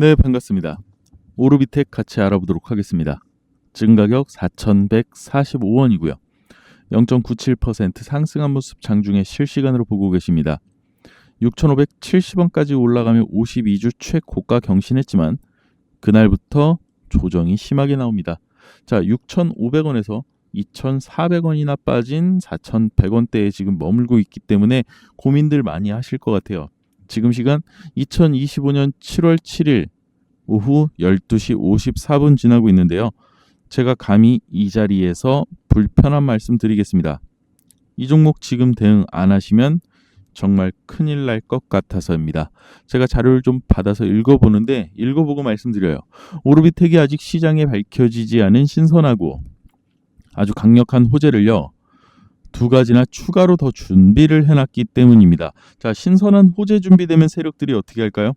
네, 반갑습니다. 오르비텍 같이 알아보도록 하겠습니다. 지금 가격 4,145원이고요. 0.97% 상승한 모습 장중에 실시간으로 보고 계십니다. 6,570원까지 올라가며 52주 최고가 경신했지만 그날부터 조정이 심하게 나옵니다. 자, 6,500원에서 2,400원이나 빠진 4,100원대에 지금 머물고 있기 때문에 고민들 많이 하실 것 같아요. 지금 시간 2025년 7월 7일 오후 12시 54분 지나고 있는데요. 제가 감히 이 자리에서 불편한 말씀 드리겠습니다. 이 종목 지금 대응 안 하시면 정말 큰일 날 것 같아서입니다. 제가 자료를 좀 받아서 읽어보는데 읽어보고 말씀드려요. 오르비텍이 아직 시장에 밝혀지지 않은 신선하고 아주 강력한 호재를요. 두 가지나 추가로 더 준비를 해놨기 때문입니다. 자, 신선한 호재 준비되면 세력들이 어떻게 할까요?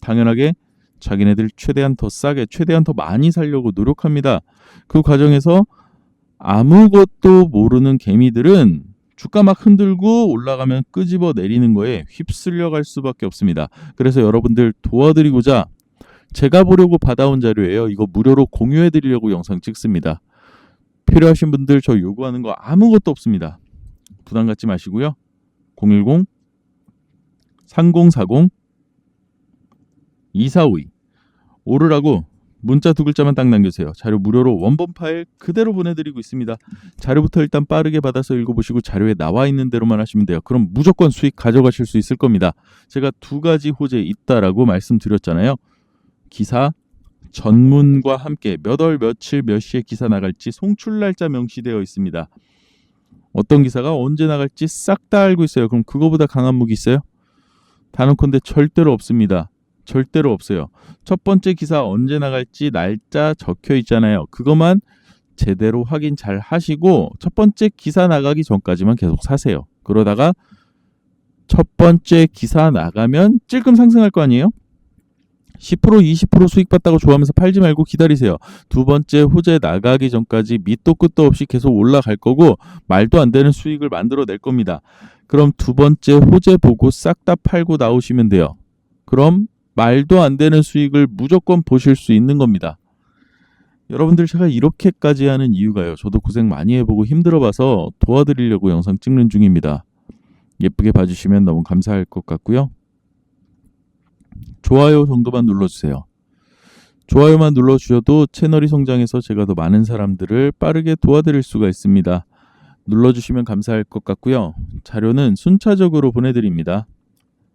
당연하게 자기네들 최대한 더 싸게, 최대한 더 많이 살려고 노력합니다. 그 과정에서 아무것도 모르는 개미들은 주가 막 흔들고 올라가면 끄집어 내리는 거에 휩쓸려 갈 수밖에 없습니다. 그래서 여러분들 도와드리고자 제가 보려고 받아온 자료예요. 이거 무료로 공유해 드리려고 영상 찍습니다. 필요하신 분들 저 요구하는 거 아무것도 없습니다. 부담 갖지 마시고요. 010 3040 2452 오르라고 문자 두 글자만 딱 남겨주세요. 자료 무료로 원본 파일 그대로 보내드리고 있습니다. 자료부터 일단 빠르게 받아서 읽어보시고 자료에 나와 있는 대로만 하시면 돼요. 그럼 무조건 수익 가져가실 수 있을 겁니다. 제가 두 가지 호재 있다라고 말씀드렸잖아요. 기사 전문과 함께 몇 월 며칠 몇 시에 기사 나갈지 송출 날짜 명시되어 있습니다. 어떤 기사가 언제 나갈지 싹 다 알고 있어요. 그럼 그거보다 강한 무기 있어요? 단언컨대 절대로 없습니다. 절대로 없어요. 첫 번째 기사 언제 나갈지 날짜 적혀 있잖아요. 그것만 제대로 확인 잘 하시고 첫 번째 기사 나가기 전까지만 계속 사세요. 그러다가 첫 번째 기사 나가면 찔끔 상승할 거 아니에요? 10% 20% 수익 봤다고 좋아하면서 팔지 말고 기다리세요. 두 번째 호재 나가기 전까지 밑도 끝도 없이 계속 올라갈 거고 말도 안 되는 수익을 만들어 낼 겁니다. 그럼 두 번째 호재 보고 싹 다 팔고 나오시면 돼요. 그럼 말도 안 되는 수익을 무조건 보실 수 있는 겁니다. 여러분들 제가 이렇게까지 하는 이유가요. 저도 고생 많이 해보고 힘들어봐서 도와드리려고 영상 찍는 중입니다. 예쁘게 봐주시면 너무 감사할 것 같고요. 좋아요 정도만 눌러주세요. 좋아요만 눌러주셔도 채널이 성장해서 제가 더 많은 사람들을 빠르게 도와드릴 수가 있습니다. 눌러주시면 감사할 것 같고요. 자료는 순차적으로 보내드립니다.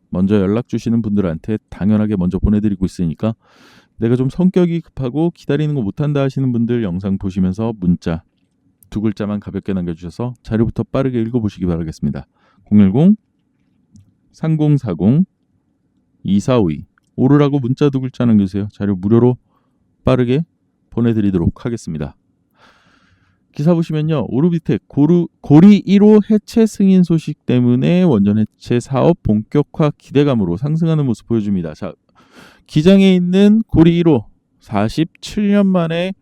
먼저 연락 주시는 분들한테 당연하게 먼저 보내드리고 있으니까 내가 좀 성격이 급하고 기다리는 거 못한다 하시는 분들 영상 보시면서 문자 두 글자만 가볍게 남겨주셔서 자료부터 빠르게 읽어보시기 바라겠습니다. 010 3040 2452 오르라고 문자 두 글자 남겨주세요. 자료 무료로 빠르게 보내드리도록 하겠습니다. 기사 보시면요. 오르비텍 고르, 고리 1호 해체 승인 소식 때문에 원전 해체 사업 본격화 기대감으로 상승하는 모습 보여줍니다. 자, 기장에 있는 고리 1호 47년 만에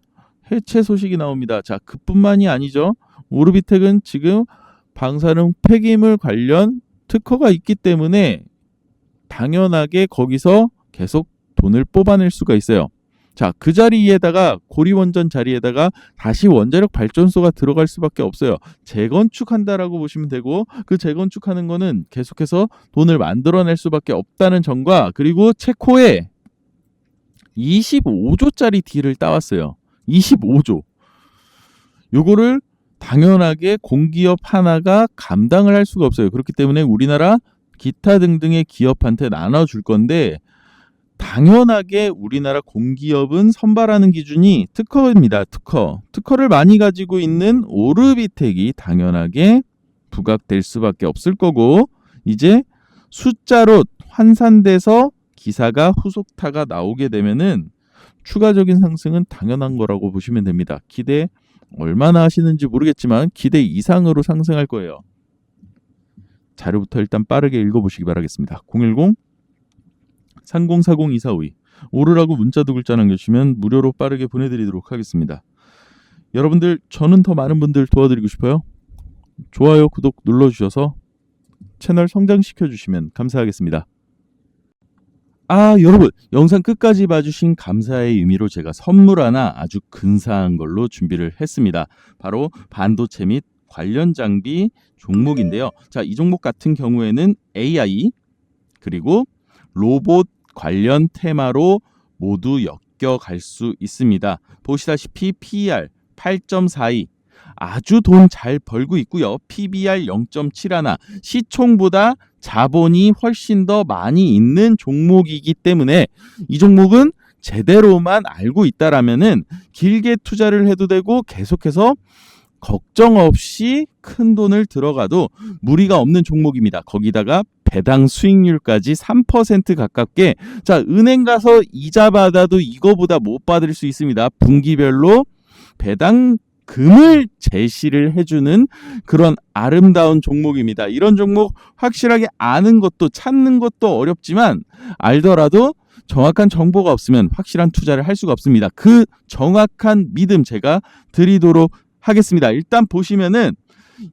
해체 소식이 나옵니다. 자, 그뿐만이 아니죠. 오르비텍은 지금 방사능 폐기물 관련 특허가 있기 때문에 당연하게 거기서 계속 돈을 뽑아낼 수가 있어요. 자, 그 자리에다가 고리원전 자리에다가 다시 원자력 발전소가 들어갈 수밖에 없어요. 재건축한다라고 보시면 되고 그 재건축하는 거는 계속해서 돈을 만들어낼 수밖에 없다는 점과 그리고 체코에 25조짜리 딜을 따왔어요. 25조. 요거를 당연하게 공기업 하나가 감당을 할 수가 없어요. 그렇기 때문에 우리나라 기타 등등의 기업한테 나눠줄 건데 당연하게 우리나라 공기업은 선발하는 기준이 특허입니다. 특허. 특허를 많이 가지고 있는 오르비텍이 당연하게 부각될 수밖에 없을 거고 이제 숫자로 환산돼서 기사가 후속타가 나오게 되면은 추가적인 상승은 당연한 거라고 보시면 됩니다. 기대 얼마나 하시는지 모르겠지만 기대 이상으로 상승할 거예요. 자료부터 일단 빠르게 읽어보시기 바라겠습니다. 010 3040-2452 오르라고 문자 두 글자 남겨주시면 무료로 빠르게 보내드리도록 하겠습니다. 여러분들 저는 더 많은 분들 도와드리고 싶어요. 좋아요, 구독 눌러주셔서 채널 성장시켜 주시면 감사하겠습니다. 아, 여러분, 영상 끝까지 봐주신 감사의 의미로 제가 선물 하나 아주 근사한 걸로 준비를 했습니다. 바로 반도체 및 관련 장비 종목인데요. 자, 이 종목 같은 경우에는 AI, 그리고 로봇 관련 테마로 모두 엮여갈 수 있습니다. 보시다시피 PER 8.42 아주 돈 잘 벌고 있고요. PBR 0.71 시총보다 자본이 훨씬 더 많이 있는 종목이기 때문에 이 종목은 제대로만 알고 있다라면은 길게 투자를 해도 되고 계속해서 걱정 없이 큰 돈을 들어가도 무리가 없는 종목입니다. 거기다가 배당 수익률까지 3% 가깝게 자 은행 가서 이자 받아도 이거보다 못 받을 수 있습니다. 분기별로 배당 금을 제시를 해주는 그런 아름다운 종목입니다. 이런 종목 확실하게 아는 것도 찾는 것도 어렵지만 알더라도 정확한 정보가 없으면 확실한 투자를 할 수가 없습니다. 그 정확한 믿음 제가 드리도록 하겠습니다. 일단 보시면은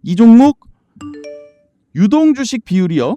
이 종목 유동 주식 비율이요.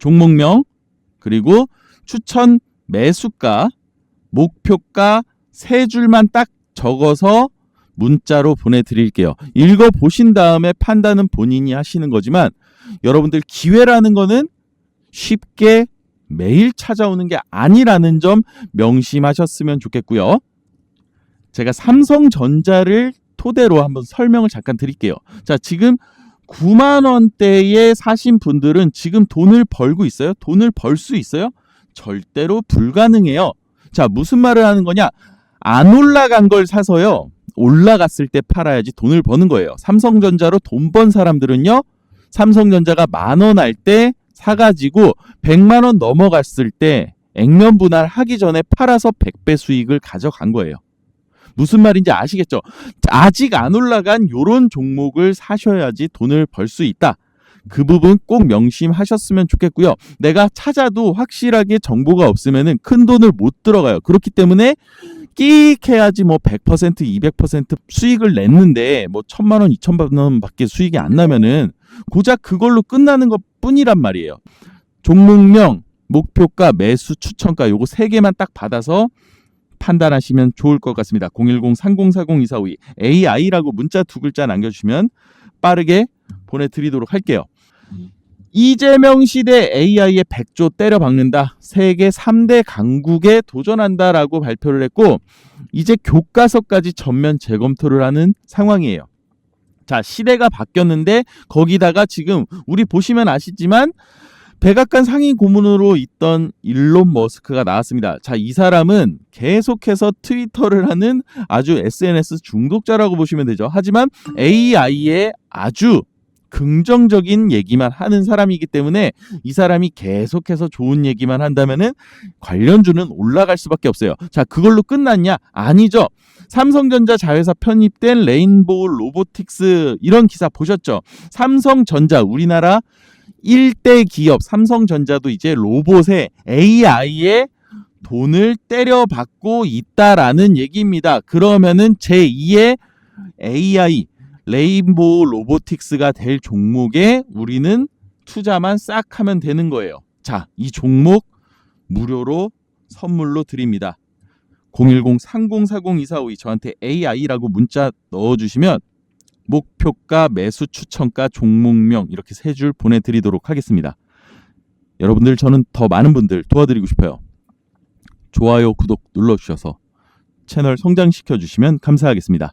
종목명, 그리고 추천 매수가, 목표가 세 줄만 딱 적어서 문자로 보내드릴게요. 읽어보신 다음에 판단은 본인이 하시는 거지만 여러분들 기회라는 거는 쉽게 매일 찾아오는 게 아니라는 점 명심하셨으면 좋겠고요. 제가 삼성전자를 토대로 한번 설명을 잠깐 드릴게요. 자, 지금 9만 원대에 사신 분들은 지금 돈을 벌고 있어요? 돈을 벌 수 있어요? 절대로 불가능해요. 자, 무슨 말을 하는 거냐? 안 올라간 걸 사서요. 올라갔을 때 팔아야지 돈을 버는 거예요. 삼성전자로 돈 번 사람들은요. 삼성전자가 만 원 할 때 사가지고 100만 원 넘어갔을 때 액면 분할 하기 전에 팔아서 100배 수익을 가져간 거예요. 무슨 말인지 아시겠죠? 아직 안 올라간 요런 종목을 사셔야지 돈을 벌 수 있다. 그 부분 꼭 명심하셨으면 좋겠고요. 내가 찾아도 확실하게 정보가 없으면은 큰 돈을 못 들어가요. 그렇기 때문에 끼익 해야지 뭐 100%, 200% 수익을 냈는데 뭐 천만 원, 이천만 원밖에 수익이 안 나면은 고작 그걸로 끝나는 것 뿐이란 말이에요. 종목명, 목표가, 매수, 추천가 요거 세 개만 딱 받아서 판단하시면 좋을 것 같습니다. 010-3040-2452 AI라고 문자 두 글자 남겨주시면 빠르게 보내드리도록 할게요. 이재명 시대 AI의 100조 때려 박는다. 세계 3대 강국에 도전한다라고 발표를 했고 이제 교과서까지 전면 재검토를 하는 상황이에요. 자, 시대가 바뀌었는데 거기다가 지금 우리 보시면 아시지만 백악관 상임 고문으로 있던 일론 머스크가 나왔습니다. 자, 이 사람은 계속해서 트위터를 하는 아주 SNS 중독자라고 보시면 되죠. 하지만 AI에 아주 긍정적인 얘기만 하는 사람이기 때문에 이 사람이 계속해서 좋은 얘기만 한다면은 관련주는 올라갈 수밖에 없어요. 자, 그걸로 끝났냐? 아니죠. 삼성전자 자회사 편입된 레인보우 로보틱스 이런 기사 보셨죠? 삼성전자 우리나라 1대 기업 삼성전자도 이제 로봇에 AI에 돈을 때려받고 있다라는 얘기입니다. 그러면은 제2의 AI 레인보우 로보틱스가 될 종목에 우리는 투자만 싹 하면 되는 거예요. 자, 이 종목 무료로 선물로 드립니다. 010-3040-2452 저한테 AI라고 문자 넣어주시면 목표가, 매수 추천가, 종목명 이렇게 세 줄 보내드리도록 하겠습니다. 여러분들 저는 더 많은 분들 도와드리고 싶어요. 좋아요, 구독 눌러주셔서 채널 성장시켜 주시면 감사하겠습니다.